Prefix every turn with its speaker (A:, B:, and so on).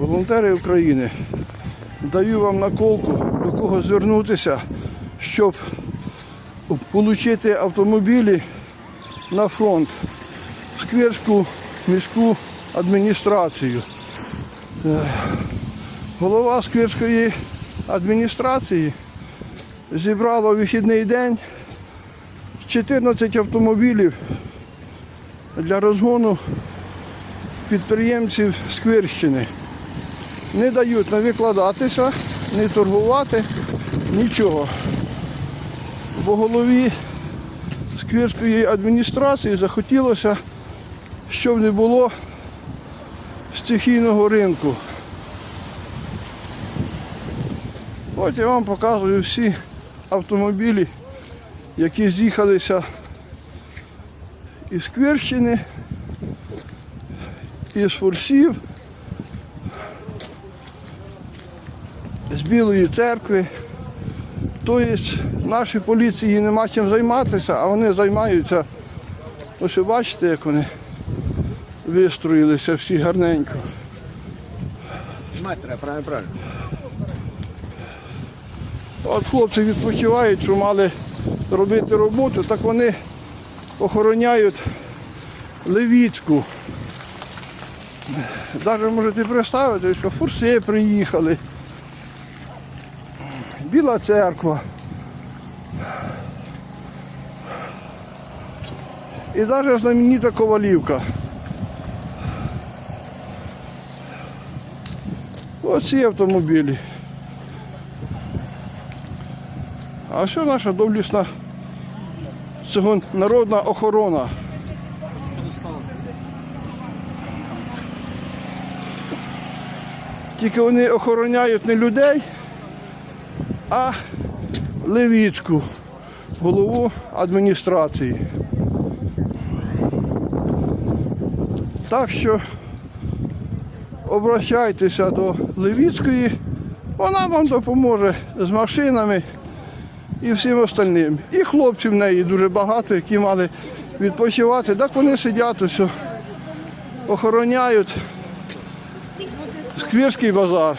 A: Волонтери України, даю вам наколку, до кого звернутися, щоб отримати автомобілі на фронт, Сквирську міську адміністрацію. Е, Голова Сквирської адміністрації зібрала вихідний день 14 автомобілів для розгону підприємців Сквирщини. Не дають не викладатися, не торгувати, нічого. Бо голові Сквирської адміністрації захотілося, щоб не було стихійного ринку. От я вам показую всі автомобілі, які з'їхалися із Сквирщини, із Фурсів, з Білої церкви. Тобто нашій поліції нема чим займатися, а вони займаються. Ось бачите, як вони вистроїлися всі гарненько.
B: Знімати треба, правильно, правильно.
A: От хлопці відпочивають, що мали робити роботу, так вони охороняють Левіцьку. Навіть можете представити, що фурси приїхали, Біла церква. І навіть знаменита Ковалівка. Оці автомобілі. А що наша доблісна цього народна охорона? Тільки вони охороняють не людей, а Левіцьку, голову адміністрації. Так що обращайтеся до Левіцької, вона вам допоможе з машинами і всім остальним. І хлопців в неї дуже багато, які мали відпочивати. Так вони сидять ось, охороняють Сквірський базар.